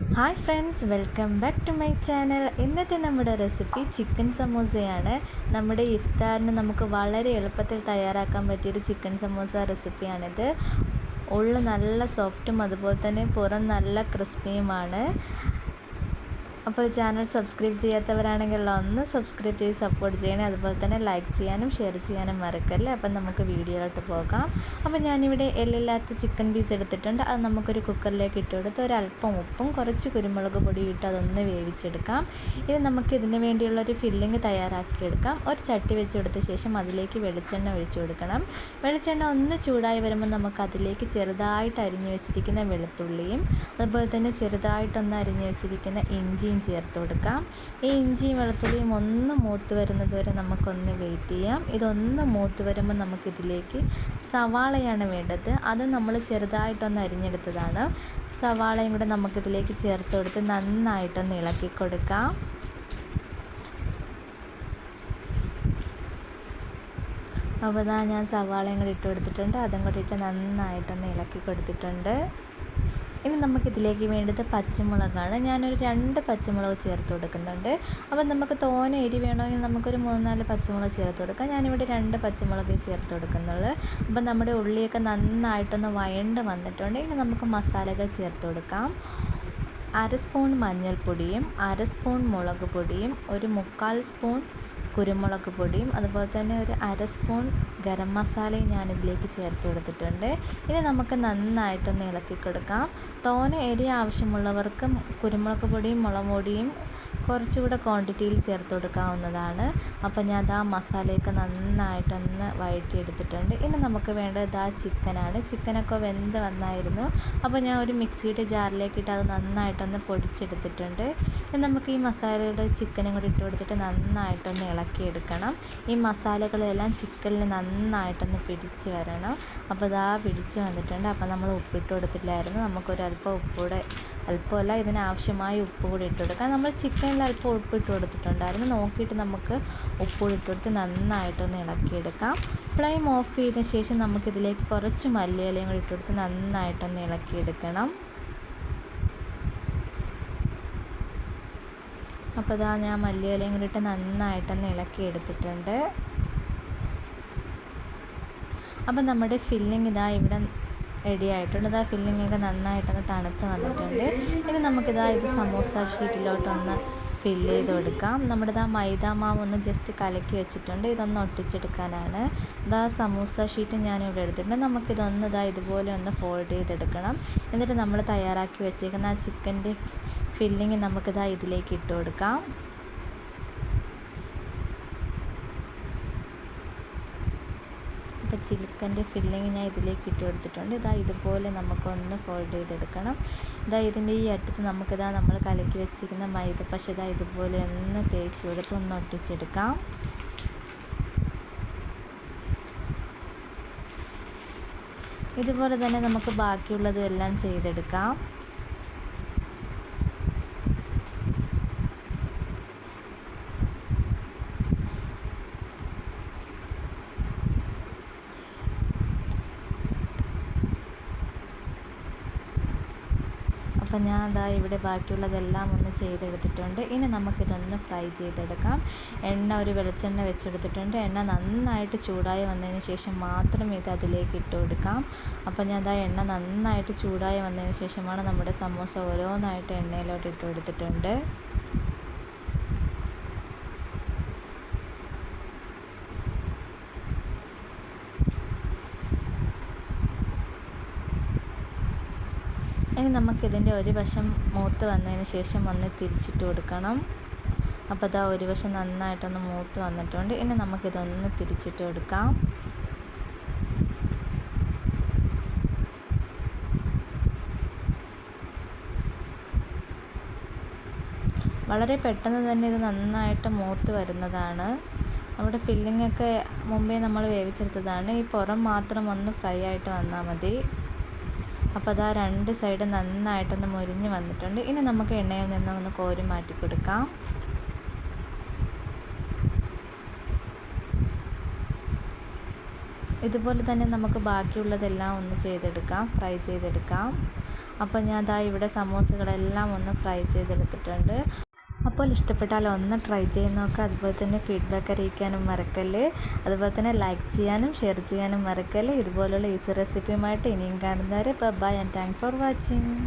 Hi friends welcome back to my channel ഇന്നത്തെ നമ്മുടെ recipe chicken സമോസയാണ്. നമ്മുടെ ഇഫ്താറിന് നമുക്ക് വളരെ എളുപ്പത്തിൽ തയ്യാറാക്കാൻ പറ്റിയൊരു ചിക്കൻ സമോസ റെസിപ്പിയാണിത് ഉള്ളു നല്ല സോഫ്റ്റും അതുപോലെ തന്നെ പുറം നല്ല ക്രിസ്പിയുമാണ് അപ്പോൾ ചാനൽ സബ്സ്ക്രൈബ് ചെയ്യാത്തവരാണെങ്കിൽ ഒന്ന് സബ്സ്ക്രൈബ് ചെയ്ത് സപ്പോർട്ട് ചെയ്യണേ. അതുപോലെ തന്നെ ലൈക്ക് ചെയ്യാനും ഷെയർ ചെയ്യാനും മറക്കല്ലേ? അപ്പം നമുക്ക് വീഡിയോയിലോട്ട് പോകാം. അപ്പോൾ ഞാനിവിടെ എല്ലില്ലാത്ത ചിക്കൻ പീസ് എടുത്തിട്ടുണ്ട്. അത് നമുക്കൊരു കുക്കറിലേക്ക് ഇട്ട് കൊടുത്ത് ഒരല്പം ഉപ്പും കുറച്ച് കുരുമുളക് പൊടി ഇട്ട് അതൊന്ന് വേവിച്ചെടുക്കാം. ഇനി നമുക്ക് ഇതിന് വേണ്ടിയുള്ള ഒരു ഫില്ലിങ് തയ്യാറാക്കിയെടുക്കാം ഒരു ചട്ടി വെച്ച് കൊടുത്ത ശേഷം അതിലേക്ക് വെളിച്ചെണ്ണ ഒഴിച്ചു കൊടുക്കണം. വെളിച്ചെണ്ണ ഒന്ന് ചൂടായി വരുമ്പോൾ നമുക്ക് അതിലേക്ക് ചെറുതായിട്ട് അരിഞ്ഞു വെച്ചിരിക്കുന്ന വെളുത്തുള്ളിയും അതുപോലെ തന്നെ ചെറുതായിട്ടൊന്ന് അരിഞ്ഞു വെച്ചിരിക്കുന്ന ഇഞ്ചിയും ചേർത്ത് കൊടുക്കാം. ഈ ഇഞ്ചിയും വെളുത്തുള്ളിയും ഒന്ന് മൂത്ത് വരുന്നത് വരെ നമുക്കൊന്ന് വെയിറ്റ് ചെയ്യാം. ഇതൊന്ന് മൂത്ത് വരുമ്പോൾ നമുക്കിതിലേക്ക് സവാളയാണ് വേണ്ടത്. അത് നമ്മൾ ചെറുതായിട്ടൊന്ന് അരിഞ്ഞെടുത്തതാണ്. സവാളയും കൂടെ നമുക്കിതിലേക്ക് ചേർത്ത് കൊടുത്ത് നന്നായിട്ടൊന്ന് ഇളക്കി കൊടുക്കാം. അപ്പോൾ ഞാൻ സവാളയും കൂടി ഇട്ട് കൊടുത്തിട്ടുണ്ട്. അതും കൂടി ഇട്ട് നന്നായിട്ടൊന്ന് ഇളക്കി കൊടുത്തിട്ടുണ്ട്. ഇനി നമുക്കിതിലേക്ക് വേണ്ടത് പച്ചമുളകാണ്. ഞാനൊരു രണ്ട് പച്ചമുളക് ചേർത്ത് കൊടുക്കുന്നുണ്ട്. അപ്പം നമുക്ക് തോന എരി വേണമെങ്കിൽ നമുക്കൊരു മൂന്ന് നാല് പച്ചമുളക് ചേർത്ത് കൊടുക്കാം. ഞാനിവിടെ രണ്ട് പച്ചമുളക് ചേർത്ത് കൊടുക്കുന്നുള്ളൂ. അപ്പം നമ്മുടെ ഉള്ളിയൊക്കെ നന്നായിട്ടൊന്ന് വയണ്ട് വന്നിട്ടുണ്ട്. ഇനി നമുക്ക് മസാലകൾ ചേർത്ത് കൊടുക്കാം. അര സ്പൂൺ മഞ്ഞൾപ്പൊടിയും അര സ്പൂൺ മുളക് പൊടിയും ഒരു മുക്കാൽ സ്പൂൺ കുരുമുളക് പൊടിയും അതുപോലെ തന്നെ ഒരു അര സ്പൂൺ ഗരം മസാലയും ഞാൻ ഇതിലേക്ക് ചേർത്ത് കൊടുത്തിട്ടുണ്ട്. ഇനി നമുക്ക് നന്നായിട്ടൊന്ന് ഇളക്കി കൊടുക്കാം തോന എരി ആവശ്യമുള്ളവർക്ക് കുരുമുളക് പൊടിയും മുളക് പൊടിയും കുറച്ചുകൂടെ ക്വാണ്ടിറ്റിയിൽ ചേർത്ത് കൊടുക്കാവുന്നതാണ്. അപ്പോൾ ഞാൻ ആ മസാലയൊക്കെ നന്നായിട്ടൊന്ന് വഴറ്റിയെടുത്തിട്ടുണ്ട്. ഇനി നമുക്ക് വേണ്ടത് ആ ചിക്കനാണ്. ചിക്കനൊക്കെ വെന്ത് വന്നായിരുന്നു. അപ്പോൾ ഞാൻ ഒരു മിക്സിയുടെ ജാറിലേക്ക് ഇട്ട് അത് നന്നായിട്ടൊന്ന് പൊടിച്ചെടുത്തിട്ടുണ്ട്. ഇനി നമുക്ക് ഈ മസാലയുടെ ചിക്കനും കൂടി ഇട്ട് കൊടുത്തിട്ട് നന്നായിട്ടൊന്ന് ഇളക്കിയെടുക്കണം. ഈ മസാലകളെല്ലാം ചിക്കനിൽ നന്നായിട്ടൊന്ന് പിടിച്ച് വരണം. അപ്പോൾ ഇതാ പിടിച്ച് വന്നിട്ടുണ്ട്. അപ്പോൾ നമ്മൾ ഉപ്പിട്ട് കൊടുത്തില്ലായിരുന്നു. നമുക്കൊരു അല്പം ഉപ്പൂടെ അല്പമല്ല ഇതിനാവശ്യമായ ഉപ്പ് കൂടി ഇട്ട് കൊടുക്കുക. നമ്മൾ ചിക്കനിൽ അല്പം ഉപ്പ് ഇട്ട് കൊടുത്തിട്ടുണ്ടായിരുന്നു. നോക്കിയിട്ട് നമുക്ക് ഉപ്പ് കൂടി ഇട്ട് കൊടുത്ത് നന്നായിട്ടൊന്ന് ഇളക്കിയെടുക്കാം. ഫ്ലെയിം ഓഫ് ചെയ്ത ശേഷം നമുക്കിതിലേക്ക് കുറച്ച് മല്ലിയിലയും കൂടി ഇട്ട് കൊടുത്ത് നന്നായിട്ടൊന്ന് ഇളക്കിയെടുക്കണം. അപ്പോൾ ഇതാ ഞാൻ മല്ലിയിലയും കൂടി ഇട്ട് നന്നായിട്ടൊന്ന് ഇളക്കി എടുത്തിട്ടുണ്ട് അപ്പം നമ്മുടെ ഫില്ലിങ് ഇതാ ഇവിടെ റെഡി ആയിട്ടുണ്ട്. ഇതാ ഫില്ലിംഗ് ഒക്കെ നന്നായിട്ടൊന്ന് തണുത്ത് വന്നിട്ടുണ്ട്. ഇനി നമുക്കിതാ ഇത് സമോസ ഷീറ്റിലോട്ടൊന്ന് ഫില്ല് ചെയ്ത് കൊടുക്കാം. നമ്മുടെ ഇതാ മൈദ മാവ് ഒന്ന് ജസ്റ്റ് കലക്കി വെച്ചിട്ടുണ്ട്. ഇതൊന്ന് ഒട്ടിച്ചെടുക്കാനാണ്. ഇതാ സമൂസ ഷീറ്റ് ഞാനിവിടെ എടുത്തിട്ടുണ്ട്. നമുക്കിതൊന്ന് ഇതാ ഇതുപോലെ ഒന്ന് ഫോൾഡ് ചെയ്തെടുക്കണം. എന്നിട്ട് നമ്മൾ തയ്യാറാക്കി വെച്ചേക്കുന്ന ആ ചിക്കന്റെ ഫില്ലിങ് നമുക്കിതാ ഇതിലേക്ക് ഇട്ട് കൊടുക്കാം. അപ്പോൾ ചിക്കന്റെ ഫില്ലിങ് ഞാൻ ഇതിലേക്ക് ഇട്ട് കൊടുത്തിട്ടുണ്ട്. ഇതാ ഇതുപോലെ നമുക്കൊന്ന് ഫോൾഡ് ചെയ്തെടുക്കണം. ഇതാ ഇതിന്റെ ഈ അറ്റത്ത് നമുക്കിതാ നമ്മൾ കലക്കി വെച്ചിരിക്കുന്ന മൈദ പക്ഷേ ഇതാ ഇതുപോലെ ഒന്ന് തേച്ച് കൊടുത്ത് ഒന്ന് ഒട്ടിച്ചെടുക്കാം. ഇതുപോലെ തന്നെ നമുക്ക് ബാക്കിയുള്ളതും എല്ലാം ചെയ്തെടുക്കാം. അപ്പം ഞാൻ അതാ ഇവിടെ ബാക്കിയുള്ളതെല്ലാം ഒന്ന് ചെയ്തെടുത്തിട്ടുണ്ട്. ഇനി നമുക്കിതൊന്ന് ഫ്രൈ ചെയ്തെടുക്കാം. എണ്ണ ഒരു വെളിച്ചെണ്ണ വെച്ചെടുത്തിട്ടുണ്ട്. എണ്ണ നന്നായിട്ട് ചൂടായി വന്നതിന് ശേഷം മാത്രം ഇത് അതിലേക്ക് ഇട്ട് കൊടുക്കാം. അപ്പോൾ ഞാൻ അതാ എണ്ണ നന്നായിട്ട് ചൂടായി വന്നതിന് ശേഷമാണ് നമ്മുടെ സമോസ ഓരോന്നായിട്ട് എണ്ണയിലോട്ട് ഇട്ട് കൊടുത്തിട്ടുണ്ട്. ഇനി നമുക്കിതിന്റെ ഒരു വശം മൂത്ത് വന്നതിന് ശേഷം ഒന്ന് തിരിച്ചിട്ട് കൊടുക്കണം. അപ്പോൾ അതാ ഒരു വശം നന്നായിട്ടൊന്ന് മൂത്ത് വന്നിട്ടുണ്ട്. ഇനി നമുക്കിതൊന്ന് തിരിച്ചിട്ട് കൊടുക്കാം. വളരെ പെട്ടെന്ന് തന്നെ ഇത് നന്നായിട്ട് മൂത്ത് വരുന്നതാണ്. നമ്മുടെ ഫില്ലിങ്ങൊക്കെ മുമ്പേ നമ്മൾ വേവിച്ചെടുത്തതാണ്. ഈ പുറം മാത്രം ഒന്ന് ഫ്രൈ ആയിട്ട് വന്നാൽ മതി. അപ്പോൾ അതാ രണ്ട് സൈഡ് നന്നായിട്ടൊന്ന് മുരിഞ്ഞ് വന്നിട്ടുണ്ട്. ഇനി നമുക്ക് എണ്ണയിൽ നിന്ന് ഒന്ന് കോരി മാറ്റി കൊടുക്കാം. ഇതുപോലെ തന്നെ നമുക്ക് ബാക്കിയുള്ളതെല്ലാം ഒന്ന് ചെയ്തെടുക്കാം ഫ്രൈ ചെയ്തെടുക്കാം. അപ്പോൾ ഞാൻ ദാ ഇവിടെ സമോസകളെല്ലാം ഒന്ന് ഫ്രൈ ചെയ്തെടുത്തിട്ടുണ്ട്. അപ്പോൾ ഇഷ്ടപ്പെട്ടാൽ ഒന്ന് ട്രൈ ചെയ്ത് നോക്കുക അതുപോലെ തന്നെ ഫീഡ്ബാക്ക് അറിയിക്കാനും മറക്കല്ലേ. അതുപോലെ തന്നെ ലൈക്ക് ചെയ്യാനും ഷെയർ ചെയ്യാനും മറക്കല്ലേ. ഇതുപോലുള്ള ഈസി റെസിപ്പിയുമായിട്ട് ഇനിയും കാണുന്നവരെ bye and thanks for watching